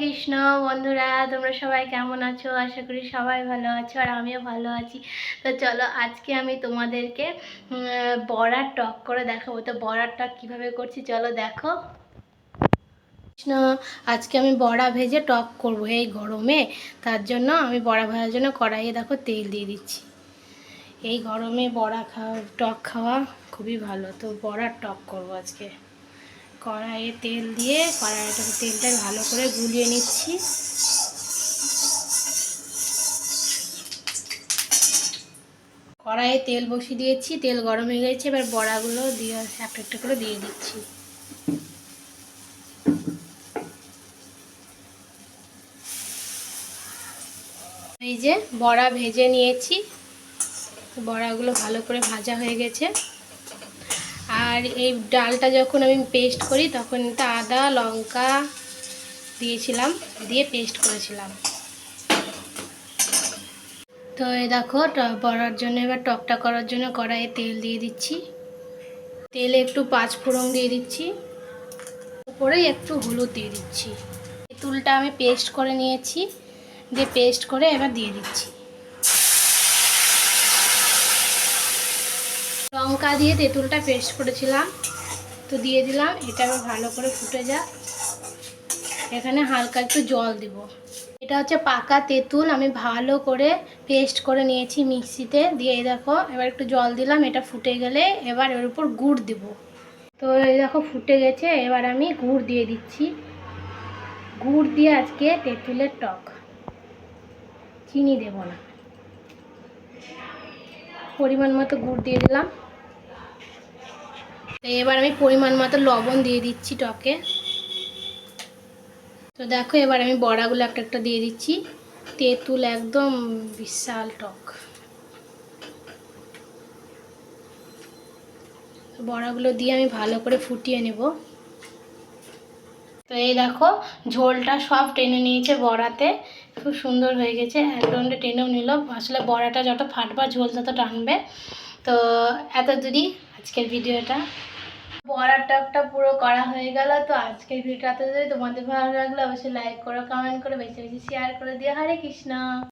কৃষ্ণ, বন্ধুরা, তোমরা সবাই কেমন আছো? আশা করি সবাই ভালো আছো আর আমিও ভালো আছি। তো চলো, আজকে আমি তোমাদেরকে বড়ার টক করে দেখাবো। তো বড়ার টক কীভাবে করছি চলো দেখো। কৃষ্ণ, আজকে আমি বড়া ভেজে টক করব এই গরমে। তার জন্য আমি বড়া ভাজার জন্য কড়াইয়ে দেখো তেল দিয়ে দিচ্ছি। এই গরমে বড়া খাওয়া, টক খাওয়া খুবই ভালো। তো বড়ার টক করব আজকে। কড়াইয়ে তেল দিয়ে কড়াইটাকে তেলটা ভালো করে গুলিয়ে নিচ্ছি। কড়াইয়ে তেল বসিয়ে দিয়েছি, তেল গরম হয়ে গেছে, এবার বড়াগুলো দিয়ে একটা একটা করে দিয়ে দিচ্ছি। এই যে বড়া ভেজে নিয়েছি, বড়াগুলো ভালো করে ভাজা হয়ে গেছে। আর এই ডালটা যখন আমি পেস্ট করি, তখন এটা আদা, লঙ্কা দিয়েছিলাম, দিয়ে পেস্ট করেছিলাম। তো এই দেখো বড়ার জন্য, এবার টকটা করার জন্য কড়াইয়ে তেল দিয়ে দিচ্ছি। তেলে একটু পাঁচ ফোড়ন দিয়ে দিচ্ছি। উপরে একটু হলুদ দিয়ে দিচ্ছি। তুলটা আমি পেস্ট করে নিয়েছি। দিয়ে পেস্ট করে এবার দিয়ে দিচ্ছি। লঙ্কা দিয়ে তেঁতুলটা পেস্ট করেছিলাম। তো দিয়ে দিলাম, এটা আবার ভালো করে ফুটে যাক। এখানে হালকা একটু জল দেব। এটা হচ্ছে পাকা তেঁতুল, আমি ভালো করে পেস্ট করে নিয়েছি মিক্সিতে। দিয়ে দেখো, এবার একটু জল দিলাম, এটা ফুটে গেলে এবার এর উপর গুড় দেব। তো এই দেখো, ফুটে গেছে, এবার আমি গুড় দিয়ে দিচ্ছি। গুড় দিয়ে আজকে তেঁতুলের টক। চিনি দেব না। পরিমাণ মতো গুড় দিয়ে দিলাম। তো এবার আমি পরিমাণ মতো লবণ দিয়ে দিচ্ছি টকে। তো দেখো, এবার আমি বড়াগুলো একটা একটা দিয়ে দিচ্ছি। তেঁতুল একদম বিশাল টক। বড়াগুলো দিয়ে আমি ভালো করে ফুটিয়ে নেব। তো এই দেখো, ঝোলটা সব টেনে নিয়েছে বড়াতে। খুব সুন্দর হয়ে গেছে। একদমটা টেনেও নিল। আসলে বড়াটা যত ফাটবা, ঝোল তত টানবে। তো এত দূরই আজকের ভিডিওটা। বড়ার টকটা পুরো করা হয়ে গেল। তো আজকের ভিডিওটা দূরই তোমাদের ভালো লাগল অবশ্যই লাইক করো কমেন্ট করো, বেশি বেশি শেয়ার করে দিও। হরে কৃষ্ণ।